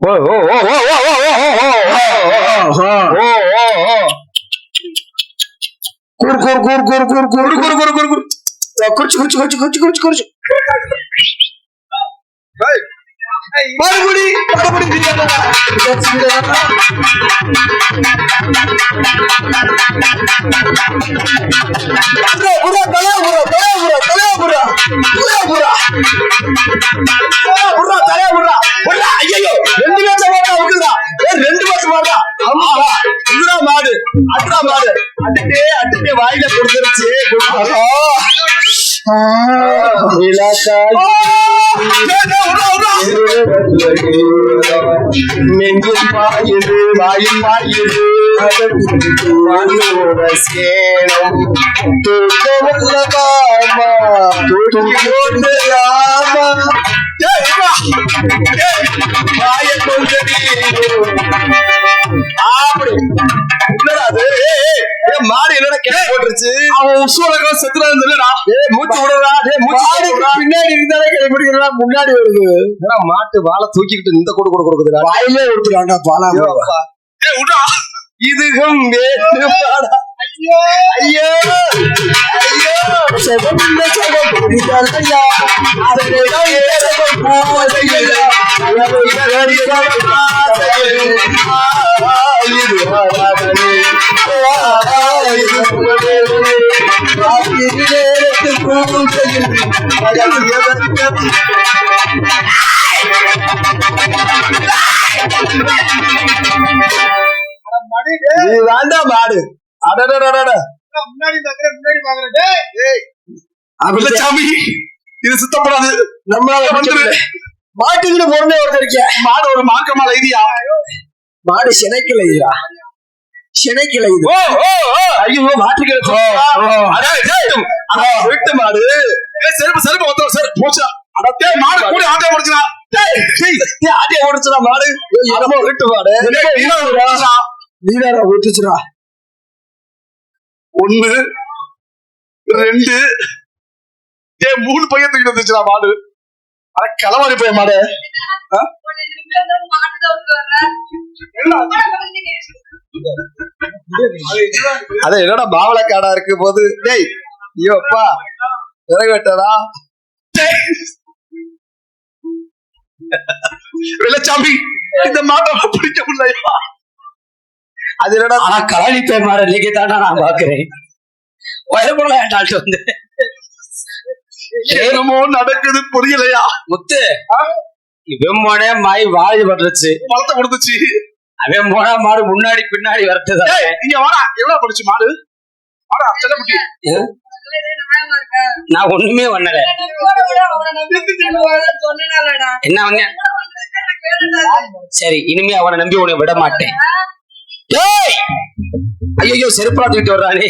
Whoa, whoa, whoa, whoa, whoa, whoa, whoa, whoa, whoa, whoa, whoa, Kur kur kur kur kur kur kur kur kur kur. Kurç kurç kurç kurç kurç kurç. Hayır. மறுபடி ரெண்டு வருஷம் மாடு அட்டா மாடு. அட்டே அட்டே வாயில கொடுத்துருச்சு. நெஞ்சும் பாயுது வாயும் பாயுது வானோட சேரம் தூக்கமுள்ள பாமா தூக்கியோடு ராமா வாய கொஞ்சம் அப்படி மாடு என்னடா கிளை போட்டுருச்சு? அவன் உசுவலகம் செத்துறான்னு இல்லடா மூச்சு விடுறா டேய் மூச்சு பின்னாடி இருந்தாலே கை பிடிக்கிறா முன்னாடி வருது. ஏன்னா மாட்டு வாழை தூக்கிக்கிட்டு இந்த கொடு கொடு கொடுக்குதுடா? வாயிலே கொடுத்துறாங்க பாலா ஏய் விடா இதுகும் வேட்டு. பாடா ஐயோ. ஐயோ. ஐயோ. செவந்த செவம் புரிதலையா பூவதையா நீ வேண்டாம் மாடு அடடடடட முன்னாடி பாக்குறேன் முன்னாடி பாக்குறேன் சாமி இது சுத்தப்படாது நம்மளால மாட்டுக்கிட்டு பொறுமை ஒருத்தருக்க மாடு ஒரு மாக்கமால ஐடியா மாடு சினைக்கல இதுடா சினைக்கல இது. ஐயோ மாட்டு கிடச்சு வீட்டு மாடு. செருப்பு செருப்பு ஒத்த செருப்பு. போச்சா. அடத்தே மாடு கூட ஆட்டை முடிச்சுனா ஆட்டிய முடிச்சுனா மாடு. என்னமோ வீட்டு மாடு. நீதாரா ஊத்துச்சுடா ஒண்ணு ரெண்டு ஏ மூணு பையன் தூக்கிட்டு வந்துச்சுடா மாடு. அட கிளவாரி பையன் மாடு அத என்னடா காடா இருக்கு போது? டேய் ஐயோப்பா அப்பா. விறகு வெள்ளச்சாமி இந்த மாட்டை பிடிக்க முடியலையா? அது என்னடா? ஆனா கலாணி பேர் மாற இன்னைக்கு தானே நான் பாக்குறேன். வயபுல ஏண்டாட்டு வந்து என்னமோ நடக்குது புரியலையா? முத்து இவன் போனே மாய் வாய் பட்டுருச்சு பழத்தை கொடுத்துச்சு. அவன் போனா மாடு முன்னாடி பின்னாடி வரட்டுதா? இங்க வாடா. எவ்வளவு படிச்சு மாடு? வாடா செல்லக்குட்டி நான் ஒண்ணுமே பண்ணல. என்ன பண்ண? சரி இனிமே அவனை நம்பி உன்னை விட மாட்டேன். ஏய்! ஐயோ செருப்பா தூக்கிட்டு வர்றானே.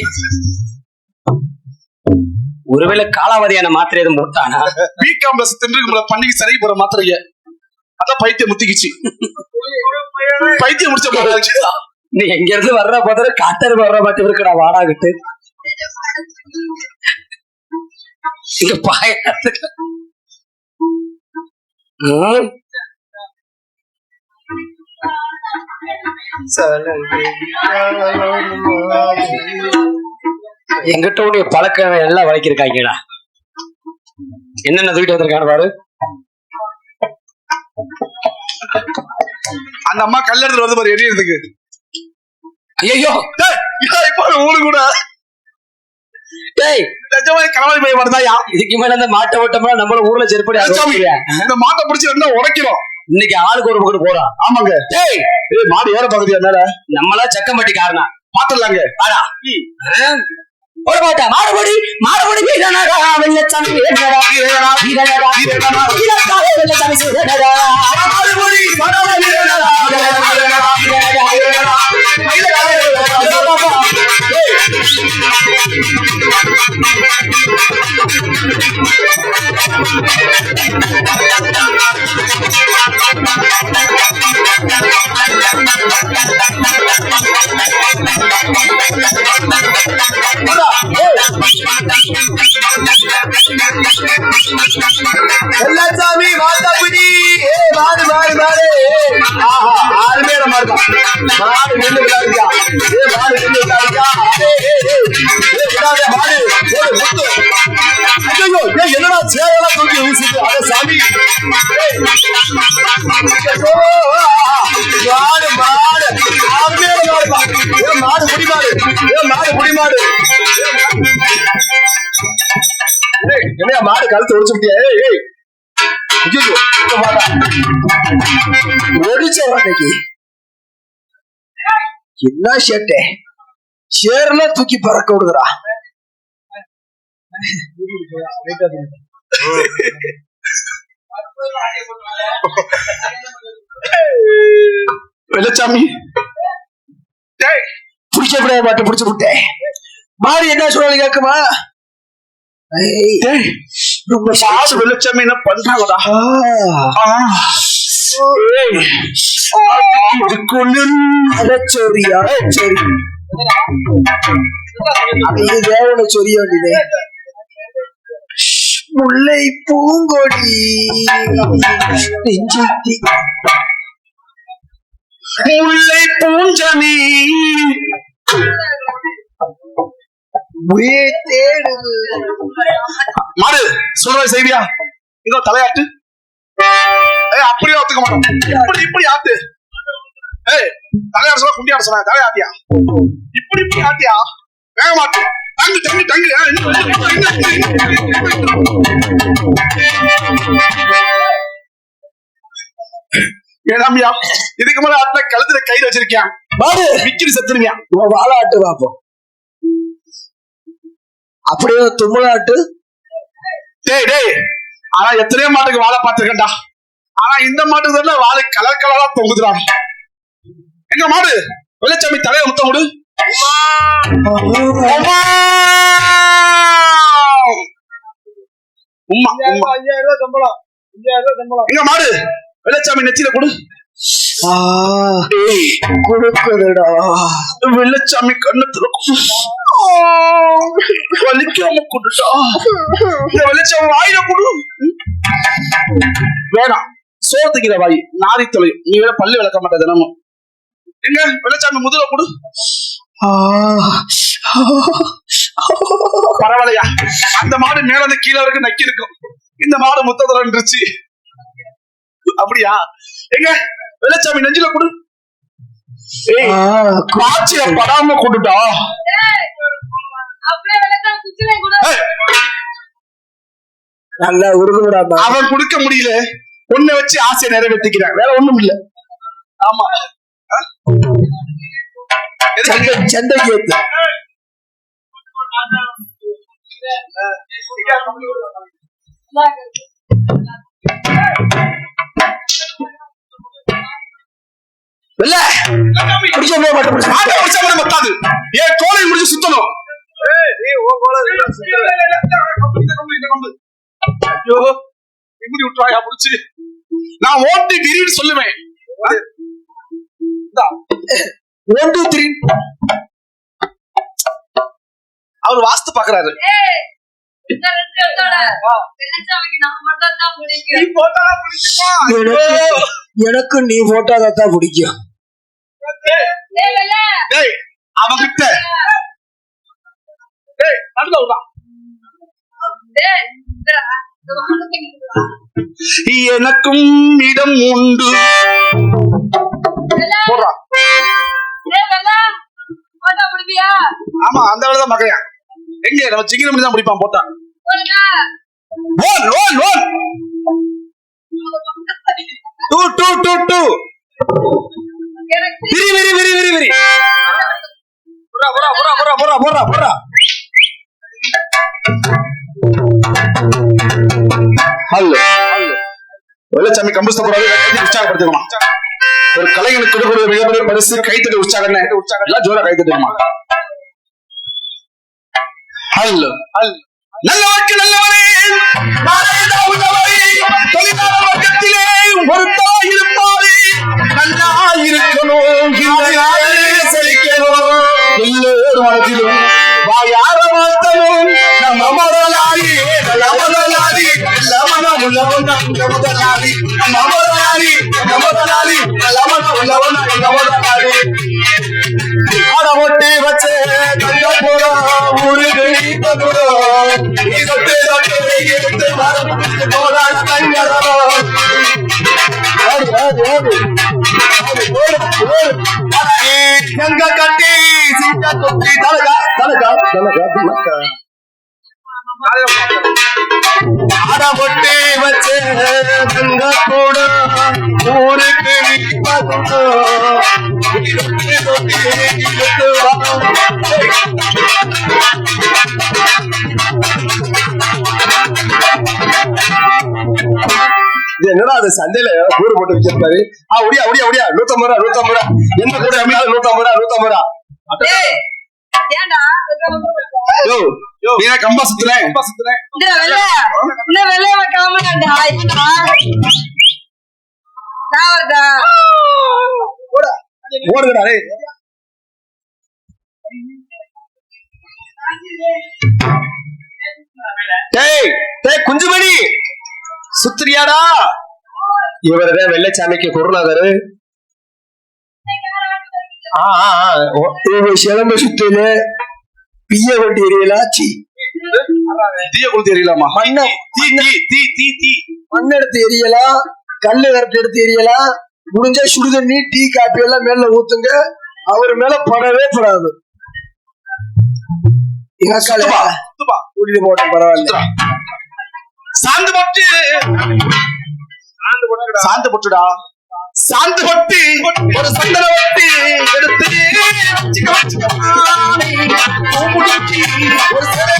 ஒருவேளை காலாவதியான மாத்திரை எதுவும் போட்டானா பி காம்ப்ளெக்ஸ் தின்று பண்ணிக்கு சிறைக்கு போற மாத்திரைய. அதான் பைத்தியம் முத்திக்கிச்சு. பைத்தியம் முடிச்ச மாதிரி நீ எங்க இருந்து வர்ற போதே காட்டர் வர்ற மாதிரி இருக்கடா வாடாகிட்டு இங்க பாய. ம்? எங்கிட்ட உடைய பழக்கம் எல்லாம் வளைக்கிருக்காங்கடா என்னென்ன தூக்கிட்டு வந்திருக்காங்க பாரு. அந்த அம்மா கல்யாணத்துல வருது பாரு எரியறதுக்கு. ஐயோ ஊரு கூட. டேய். நிஜமா கலவாரி பையன் வருதாயா இதுக்கு மேல இந்த மாட்டை ஓட்டம்னா நம்மள ஊர்ல செருப்படி இந்த மாட்டை பிடிச்சி என்ன உடைக்கிறோம். இன்னைக்கு ஆளுக்கு ஒரு பக்கம் போறான் ஆமாங்க. டேய். மாடு ஏற பாக்குது என்னால. நம்மளா சக்கம்பட்டி காரணா பாத்துடலாங்க வாடா. போட மாட்டா மாடுபடி மாடுபடி வீரனடா வெள்ளச்சாமி வீரனடா வீரனடா வீரனடா வீரனடா வீரத்தாலே வெள்ளச்சாமி வீரனடா மாடுபடி மாடுபடி வீரனடா வீரனடா வீரனடா வீரனடா வீரனடா எல்லாத்தாமி மாத்தாபுடி ஏ மாறு மாறு மாறு ஆஹா ஆறு பேரை மாறுதான் மாறு நின்று விளையாடுங்க ஏ மாறு நின்று விளையாடுங்க என்னடா சேவலா தூக்கி வீசுது அட சாமி மாடு மாடு மாடு மாடு மாடு மாடு என்னையா மாடு கழுத்து ஒடிச்சுட்டியா ஏய் ஏய் என்ன சேர்ல தூக்கி பறக்க விடுகிறா. வெள்ளச்சாமி. பிடிக்க கூடாது மாட்டு பிடிச்சு விட்டேன். மாடு என்ன சொல்றது கேக்குமா ரொம்ப மாடு வெளிச்சமே என்ன பண்றாங்கடா? அடச்சோரியா சரி. அது இது தேவனை சொரிய வேண்டியது. முல்லை பூங்கொடி. நெஞ்சுத்தி. முல்லை பூஞ்சனி உயிர் தேடுது. மாறு சொல்ற செய்வியா? இங்க தலையாட்டு. அப்படியே ஒத்துக்க மாட்டோம். இப்படி இப்படி ஆத்து. ஏய் தலையாட சொல்ல குண்டியாட சொன்னா தலையாட்டியா இப்படி இப்படி ஆட்டியா? வேக மாட்டு தங்கு தங்கு தங்கு. ஏதாமியா இதுக்கு மேல ஆட்டின கழுத்துல கயிறு வச்சிருக்கியான் மாடு விக்கிரி செத்துருவியா? உன் வாழாட்டு பாப்போம் அப்படியே தும்மலாட்டு டேய் டேய். ஆனா எத்தனையோ மாட்டுக்கு வாழை பார்த்திருக்கேன்டா. ஆனா இந்த மாட்டுக்கு தான் வாழை கலர் கலரா தொங்குதுடா. எங்க மாடு? வெள்ளச்சாமி தலையை அம்மா! உம்மா உம்மா. எங்க மாடு? வெள்ளச்சாமி நெத்தியில கொடு. கொடுக்குதுடா வெள்ளச்சாமி கண்ணு திறக்கும் வலிக்காம கொடுடா. இந்த வெள்ளச்சாமி வாயில கொடு. வேணாம். சோத்துக்கிற வாய் நாரி தொலையும் நீ வேற பல்லு விளக்க மாட்ட தினமும். எங்க வெள்ளச்சாமி முதல கொடு. பரவாயில்லையா? அந்த மாடு மேல இருந்து கீழே வரைக்கும் நக்கி இருக்கும். இந்த மாடு முத்தத்துல இருந்துச்சு அப்படியா? எங்க? வெள்ளச்சாமி நெஞ்சில கொடு. காட்சியில படாம கொண்டுட்டா. நல்லா உருகுடா அவன் கொடுக்க முடியல. உன்னை வச்சு ஆசையை நிறைவேற்றிக்கிறான் வேற ஒண்ணும் இல்ல. ஆமா. ஆ? எதுக்கு? இல்ல பிடிச்ச போக மாட்டேன் பிடிச்ச ஆட்டை மட்டும் பத்தாது என் கோலை முடிச்சு சுத்தணும். ஐயோ எப்படி விட்டுறாயா நான் ஓட்டி கிரின்னு சொல்லுவேன். ஒன் டூ த்ரீ அவர் வாஸ்து பாக்குறாரு ஏய் இந்த ரெண்டு இடத்தோட வெள்ளச்சாமிக்கு நான் மட்டும் தான் ஆமா அந்த வேலை தான் மகையா எங்க? நம்ம சிங்கிற மணி தான் பிடிப்பான் போட்டான் one one one. Two two two two. விரி விரி விரி விரி விரி. புறா புறா புறா புறா புறா புறா புறா ஹலோ. வெள்ளச்சாமி கம்பஸ்த கூடாது உற்சாகப்படுத்தணுமா ஒரு கலைஞனுக்கு கொடுக்கக்கூடிய மிகப்பெரிய பரிசு கைத்தட்டு உற்சாகம் எல்லாம் ஜோரா கைத்தட்டுமா நல்லவருக்கு நல்லவரே நாராயணா உள்ளவரே தொழிலாளர் வர்க்கத்திலே ஒரு தாய் ஆடு ஆடு ஆடு எங்க கட்டி சிங்க தொட்டி தலகா தலகா தலகா தலகா ஆட ஒட்டி வச்சு தங்க கூட ஊருக்கு நீ பதுங்கும். இது என்னடா அது சந்தையில கூறு போட்டு வச்சிருக்காரு? ஆ ஒடியா ஒடியா ஒடியா நூத்தம்பது ரூபா நூத்தம்பது ரூபா என்ன கூட அமையாது நூத்தம்பது ரூபா நூத்தம்பது ரூபா கம்பா சுத்துறேன் டேய் டேய் குஞ்சுமணி. சுத்திரியாடா? இவர்தான் வெள்ளச்சாமிக்கு குருநாதரு. சிலம்ப சுத்தில பிய கொட்டி எரியலாச்சி தீய கொளுத்தி எரியலாமா மண்ணை தீ தீ தீ தீ தீ. மண் எடுத்து எரியலாம் கல்லு கரட்டு எடுத்து எரியலாம் முடிஞ்சா சுடுதண்ணி டீ காப்பி எல்லாம் மேல ஊத்துங்க. அவர் மேல படவே படாது. எங்க சுத்துப்பா. கூட்டிட்டு போட்டோம் பரவாயில்ல. சாந்து பட்டு. சாந்து பட்டுடா சாந்து பட்டு ஒரு சந்தன வட்டி எடுத்து. ஒரு சிலை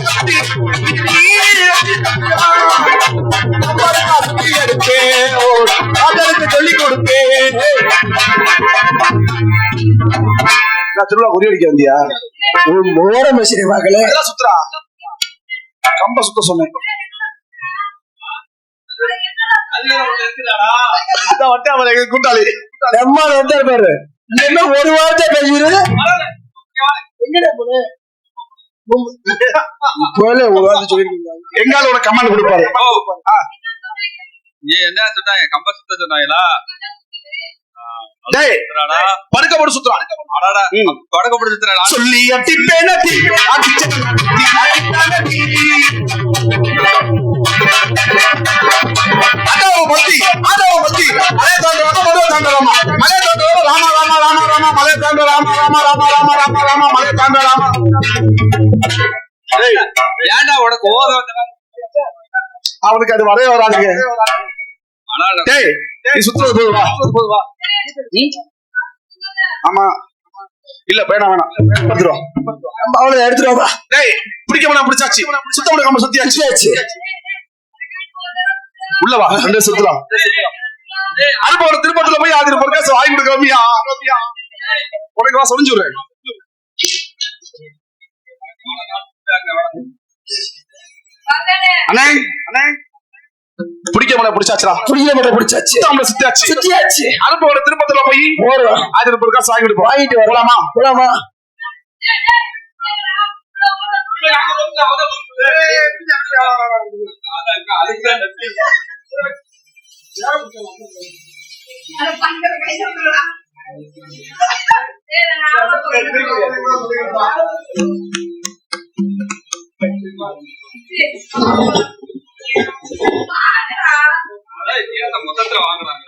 சொல்லிக் கொடுப்பேன். நான் திருவிழா குறி அடிக்க வந்தியா? மசினை பார்க்கல அதெல்லாம் சுத்துறா கம்ப சுத்த சொன்னேன். வட்டா அவரை கூட்டாளி? நம்ம வந்தாரு பாரு என்ன ஒரு வார்த்தை ஒரு சொல்லிருக்கீங்க எங்கால உனக்கு கமாண்ட் கொடுப்பாரு. நீ என்ன சொன்னாங்க கம்ப சுத்த சொன்னாங்களா படுக்க போட்டு சுத்துறான். தொடக்க போட்டு சுத்துறாடா? சொல்லி அடிப்பான தீ. ஆடவ பத்தி, ஆடவ பத்தி, மலை தாண்டவரமா, மலை தாண்டவரமா, மலை தாண்டவரமா, ராமா, ராமா, ராமா, ராமா, மலை தாண்ட ராமா, ராமா, ராமா, ராமா, ராமா, ராமா, மலை தாண்ட ராமா. ஏன்டா உனக்கு ஓத வந்தா அவனுக்கு அது வரவே வராதுங்க. டேய் நீ சுத்துறது போது வா போது வா. ஆமா. இல்ல வேணாம் வேணாம். பத்து ரூபா நம்ம அவளை எடுத்துட்டு வா. டேய் பிடிக்க வேணாம் பிடிச்சாச்சு. சுத்த முடியாம சுத்தியாச்சு. ஆச்சு உள்ள வா. ரெண்டு சுத்தலாம். அனுப்ப திருப்பத்துல போய் ஆதிர பொருட்காசு வாங்கி கொடுக்கறமியா உனக்கு வா சொரிஞ்சு விடுறேன் அண்ணே அண்ணே. பிடிக்க முடியல பிடிச்சாச்சுடா. புரியல மட்டும் பிடிச்சாச்சு. சுத்தாமல சுத்தியாச்சு. சுத்தியாச்சு. அனுப்ப திருப்பத்துல போய் போறோம். வாங்கி கொடுப்போம். வாங்கிட்டு வரலாமா போலாமா? மொத்தத்துல வாங்குறாங்கடா